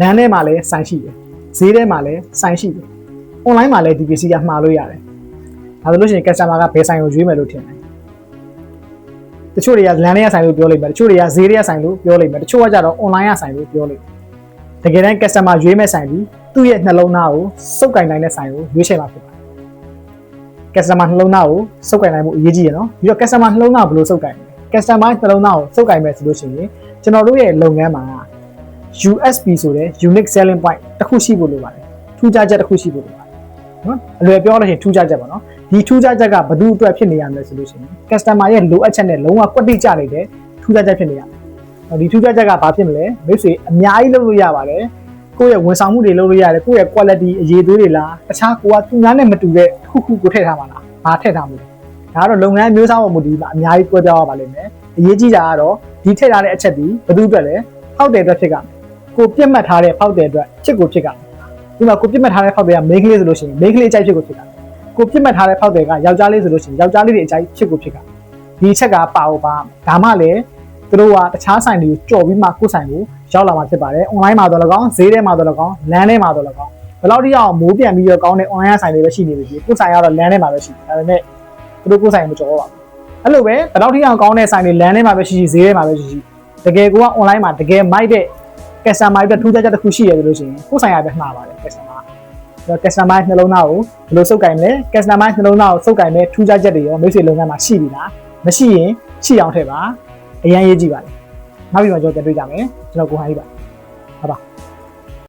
လမ်းထဲမှာလည်းဆိုင်ရှိတယ်ဈေးထဲမှာလည်းဆိုင်ရှိတယ် online မှာလည်းဒီပစ္စည်းကမှာလို့ရတယ်ဒါဆိုလို့ရှိရင် customer ကဘယ်ဆိုင်ကိုရွေးမယ်လို့ထင်တယ်တချို့တွေကလမ်းထဲကဆိုင်လို့ပြောလိမ့်မယ်တချို့တွေကဈေးထဲကဆိုင်လို့ပြောလိမ့်မယ်တချို့ကကြတော့ online ကဆိုင်လို့ပြောလိမ့်မယ်တကယ်တမ်း customer ရွေးမဲ့ဆိုင်ပြီးသူ့ရဲ့နှလုံးသားကိုစုပ်ကင်နိုင်တဲ့ဆိုင်ကိုရွေးချယ်မှာဖြစ်ပါတယ် customer နှလုံးသားကိုစုပ်ကင်နိုင်မှုအရေးကြီးရနော်ပြီးတော့ customer နှလုံးသားကိုဘယ်လိုစုပ်ကင်လဲ customer နှလုံးသားကိုစုပ်ကင်မယ်ဆိုလို့ရှိရင်ကျွန်တော်တို့ရဲ့လုပ်ငန်းမှာ USP ဆိုတဲ့ unique selling point တစ်ခုရှိဖို့လိုပါတယ်ထူးခြားချက်တစ်ခုရှိဖို့လိုပါတယ်နော်အလွယ်ပြောလို့ရှိရင်ထူးခြားချက်ပါနော်ဒီထူးခြားချက်ကဘယ်သူအတွက်ဖြစ်နေရမလဲဆိုလို့ရှိရင် customer ရဲ့လိုအပ်ချက်နဲ့လုံးဝကွက်တိကျနေတဲ့ထူးခြားချက်ဖြစ်နေရမယ်နော်ဒီထူးခြားချက်ကဘာဖြစ်မလဲမိတ်ဆွေအများကြီးလုပ်လို့ရပါတယ်ကိုယ့်ရဲ့ဝန်ဆောင်မှုတွေလုပ်လို့ရတယ်ကိုယ့်ရဲ့ quality အရေးသွေးတွေလားတခြားကိုကသူများနဲ့မတူတဲ့တစ်ခုခုကိုထည့်ထားမှာလားဘာထည့်ထားမှာလဲဒါကတော့လုပ်ငန်းမျိုးစားပေါ်မူတည်ပြီးအများကြီးကွဲပြားသွားပါလိမ့်မယ်အရေးကြီးတာကတော့ဒီထည့်ထားတဲ့အချက်ဒီဘယ်သူအတွက်လဲဟောက်တဲ့အတွက်ဖြစ်ကမယ် ကိုပြတ်မှတ်ထားတဲ့ဟောက်တဲ့အတွက်ဖြစ်ကိုဖြစ်ကမယ်ဒီမှာကိုပြတ်မှတ်ထားတဲ့ဟောက်တဲ့က main ကလေးဆိုလို့ရှိရင် main ကလေးအကြိုက်ဖြစ်ကိုဖြစ်ကမယ်ကိုပြတ်မှတ်ထားတဲ့ဟောက်တဲ့ကယောက်ျားလေးဆိုလို့ရှိရင်ယောက်ျားလေးတွေအကြိုက်ဖြစ်ကိုဖြစ်ကမယ်ဒီအချက်ကပါအောင်ပါဒါမှလည်းသူတို့ကတခြားဆိုင်တွေကိုကြော်ပြီးမှကိုယ်ဆိုင်ကိုရောက်လာမှာဖြစ်ပါတယ် online မှာတော့၎င်းဈေးထဲမှာတော့၎င်းလမ်းထဲမှာတော့၎င်းဘယ်လောက်ထိအောင်မိုးပြန်ပြီးတော့ကောင်းတဲ့ online ဆိုင်တွေပဲရှိနေပြီကိုယ်ဆိုင်ကတော့လမ်းထဲမှာပဲရှိတယ်ဒါပေမဲ့သူတို့ကိုယ်ဆိုင်မကြော်တော့ပါဘူးအဲ့လိုပဲဘယ်လောက်ထိအောင်ကောင်းတဲ့ဆိုင်တွေလမ်းထဲမှာပဲရှိရှိဈေးထဲမှာပဲရှိရှိတကယ်ကိုက online မှာတကယ်မိုက်တဲ့ customer အတွက်ထူးခြားချက်တစ်ခုရှိရတယ်လို့ရှိရင်ကိုယ်ဆိုင်ရပဲမှားပါတယ် customer တော့ customer နှလုံးသားကိုဘယ်လိုစုပ်ကင်မလဲ customer နှလုံးသားကိုစုပ်ကင်မဲ့ထူးခြားချက်တွေရောမိတ်ဆွေလုပ်ငန်းမှာရှိပြီလားမရှိရင်ရှိအောင်ထည့်ပါအရင်ရေးကြည့်ပါလေနောက်ပြီးတော့ကျွန်တော်ပြန်တွေ့ကြမယ်ကျွန်တော်ကိုဟန်ကြီးပါ